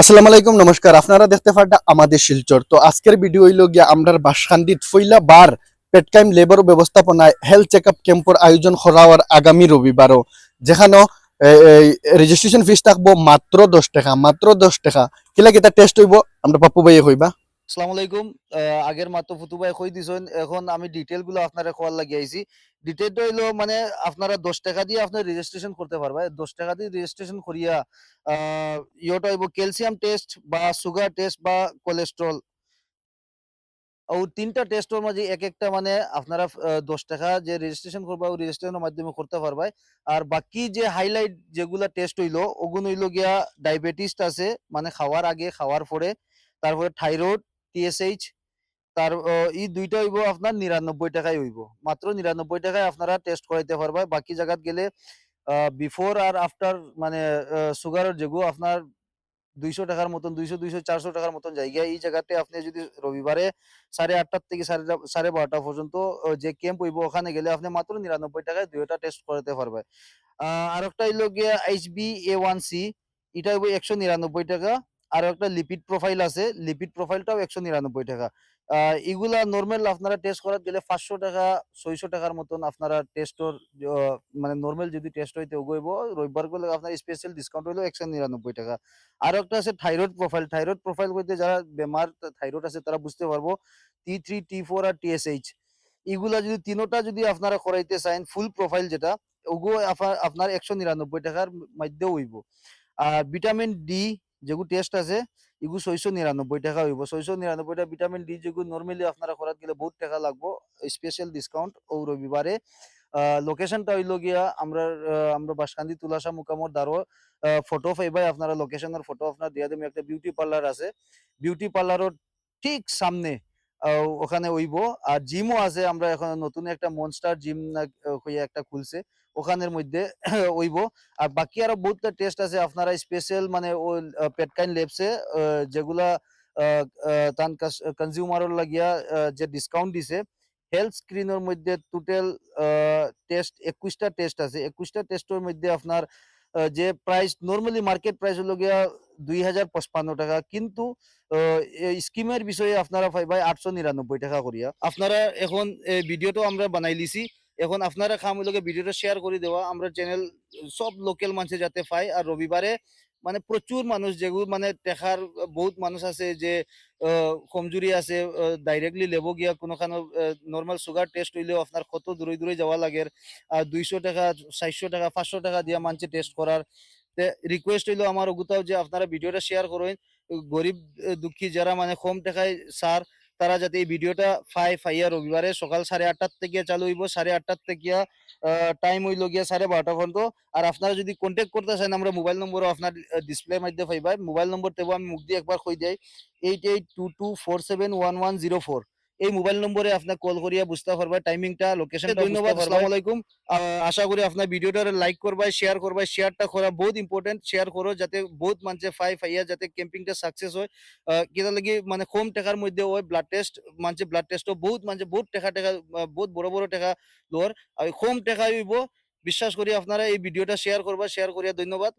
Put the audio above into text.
আসসালামু আলাইকুম, নমস্কার। আপনারা দেখতে পারটা আমাদের শিলচর। তো আজকের ভিডিও হইল গিয়া আমরার বাসখান্দিত ফইলা বার পেটকাইম লেবার ব্যবস্থাপনায় হেলথ চেক আপ ক্যাম্পর আয়োজন করা হওয়ার আগামী রবিবারও। যেখানে রেজিস্ট্রেশন ফিস থাকব মাত্র দশ টাকা, মাত্র দশ টাকা। কিলা কিতা টেস্ট হইব? আমরা পাপ্পু ভাইয়ে হইবা আসসালামু আলাইকুম। আগের মাত্র ফুতুবাই কই দিছেন? এখন আমি ডিটেলগুলো আপনারা খোয়ার লাগি আইছি। ডিটেলটা হইল মানে আপনারা দশ টাকা দিয়ে আপনার রেজিস্ট্রেশন করতে পারবে দশ টাকা দিয়ে রেজিস্ট্রেশন করিয়া ইয়েটা হইব ক্যালসিয়াম টেস্ট বা সুগার টেস্ট বা কোলেস্ট্রল ও তিনটা টেস্টের মাঝে এক একটা মানে আপনারা দশ টাকা যে রেজিস্ট্রেশন করবা ও রেজিস্ট্রেশনের মাধ্যমে করতে পারবে। আর বাকি যে হাইলাইট যেগুলা টেস্ট হইল ওগুলো হইল গিয়া ডায়াবেটিস আছে মানে খাওয়ার আগে, খাওয়ার পরে, তারপরে থাইরয়েড টিএসএইচ তার ই দুইটা হইব আপনার নিরানব্বই টাকায় হইব। মাত্র নিরানব্বই টাকায় আপনারা টেস্ট করাইতে পারবে। বাকি জায়গাত গেলে বিফোর আর আফটার মানে সুগারের যেগুলো আপনার দুইশো টাকার মতন, দুইশো দুইশো, চারশো টাকার মতন জায়গা এই জায়গাতে আপনি যদি রবিবারে সাড়ে আটটার থেকে সাড়ে সাড়ে বারোটা পর্যন্ত যে ক্যাম্প হইব ওখানে গেলে আপনি মাত্র নিরানব্বই টাকায় দুইটা টেস্ট করাতে পারবে। আর একটা হইল গিয়া H B A one C এটা হইব একশো নিরানব্বই টাকা। আর একটা লিপিড প্রোফাইল আছে। লিপিড প্রোফাইলটাও একশো নিরানব্বই টাকা। এগুলা নর্মাল আপনারা টেস্ট করার গেলে পাঁচশো টাকা, ছয়শো টাকার মতন আপনারা টেস্টর মানে নর্মাল যদি টেস্ট হইতে ওগইব রবিবারগুলো আপনার স্পেশাল ডিসকাউন্ট হইল একশো নিরানব্বই টাকা। আর একটা আছে থাইরয়েড প্রোফাইল থাইরয়েড প্রোফাইল বলতে যারা বেমার থাইরয়েড আছে তারা বুঝতে পারব। টি থ্রি টি ফোর আর টিএসএইচ এগুলা যদি তিনোটা যদি আপনারা করাইতে চান ফুল প্রোফাইল যেটা, ওগো আপনার একশো নিরানব্বই টাকার মধ্যে হইব আর ভিটামিন ডি যেগু টেস্ট আছে এগু ছয়শো নিরানব্বই টাকা হইব। ছয়শো নিরানব্বই টাকা ভিটামিন ডি যেগু নর্মালি আপনারা করাত গেলে বহুত টাকা লাগবো স্পেশাল ডিসকাউন্ট ও রবিবারে লোকেশনটা হইল গিয়া আমরা আমরা বাসকান্দি তুলাসা মুকামর দারো ফটো পাইবাই আপনারা লোকেশনের ফটো আপনার দিয়া দেবেন একটা বিউটি পার্লার আছে। বিউটি পার্লারের ঠিক সামনে ওখানে হইব আর জিমও আছে, আমরা এখন নতুন একটা মনস্টার জিম হইয়া একটা খুলছে। ওখানের মধ্যে হইব আর বাকি আরও বহুতটা টেস্ট আছে। আপনারা স্পেশাল মানে ও পেটকাইন লেবসে যেগুলা তান কনজিউমারের লাগিয়া যে ডিসকাউন্ট দিছে হেলথ স্ক্রিনের মধ্যে টোটাল টেস্ট একুশটা টেস্ট আছে। একুশটা টেস্টের মধ্যে আপনার যে প্রাইস নর্মালি মার্কেট প্রাইস হলো গিয়া দুই হাজার পঁচপান্ন টাকা। কিন্তু স্কিমের বিষয়ে আপনারা পাইবাই আটশো নিরানব্বই টাকা করিয়া। আপনারা এখন এই ভিডিওটাও আমরা বানাই লিছি। এখন আপনারা খাম লগে ভিডিওটা শেয়ার করে দেওয়া। আমরা চ্যানেল সব লোকাল মানুষ যাতে পায়। আর রবিবারে মানে প্রচুর মানুষ যেগুলো মানে দেখার, বহুত মানুষ আছে যে কমজোরি আছে ডাইরেক্টলি লেব গিয়া কোনোখানো নর্মাল সুগার টেস্ট হইলেও আপনার কত দূরে দূরে যাওয়া লাগে। আর দুইশো টাকা, চারশো টাকা, পাঁচশো টাকা দিয়া মানছে টেস্ট করার। রিকোয়েস্ট হইল আমার ওগুতাও যে আপনারা ভিডিওটা শেয়ার করেন। গরিব দুঃখী যারা মানে কম টাকায় সার তারা যাতে এই ভিডিওটা ফাই ফাইয়া রবিবারে সকাল সাড়ে আটটার থেকে চালু হইব, সাড়ে আটটার থেকে টাইম হইল গিয়া সাড়ে বারোটা পর্যন্ত। আর আপনারা যদি কন্ট্যাক্ট করতে চান, আমরা মোবাইল নম্বরও আপনার ডিসপ্লে মধ্যে পাইবা মোবাইল নম্বর তেবো আমি মুখ দিয়ে একবার কই দেই। Eight eight two two four seven one one zero four এই মোবাইল নম্বরে আপনার কল করিয়া বুঝতে পারবা টাইমিংটা লোকেশনটা ধন্যবাদ আসসালামু আলাইকুম। আশা করি আপনার ভিডিওটা লাইক করবাই শেয়ার করবাই শেয়ারটা করা বহুত ইম্পর্টেন্ট শেয়ার করো যাতে বহুত মানুষে ফাই ফাইয়া যাতে ক্যাম্পিংটা সাকসেস হয়। কিতা লাগি মানে কম টাকার মধ্যে ওই ব্লাড টেস্ট মানুষে ব্লাড টেস্টও বহুত মানুষে বহুত টাকা টাকা বহুত বড় বড় টাকা লোর আর কম টাকা হইব। বিশ্বাস করি আপনারা এই ভিডিওটা শেয়ার করবা শেয়ার করিয়া ধন্যবাদ।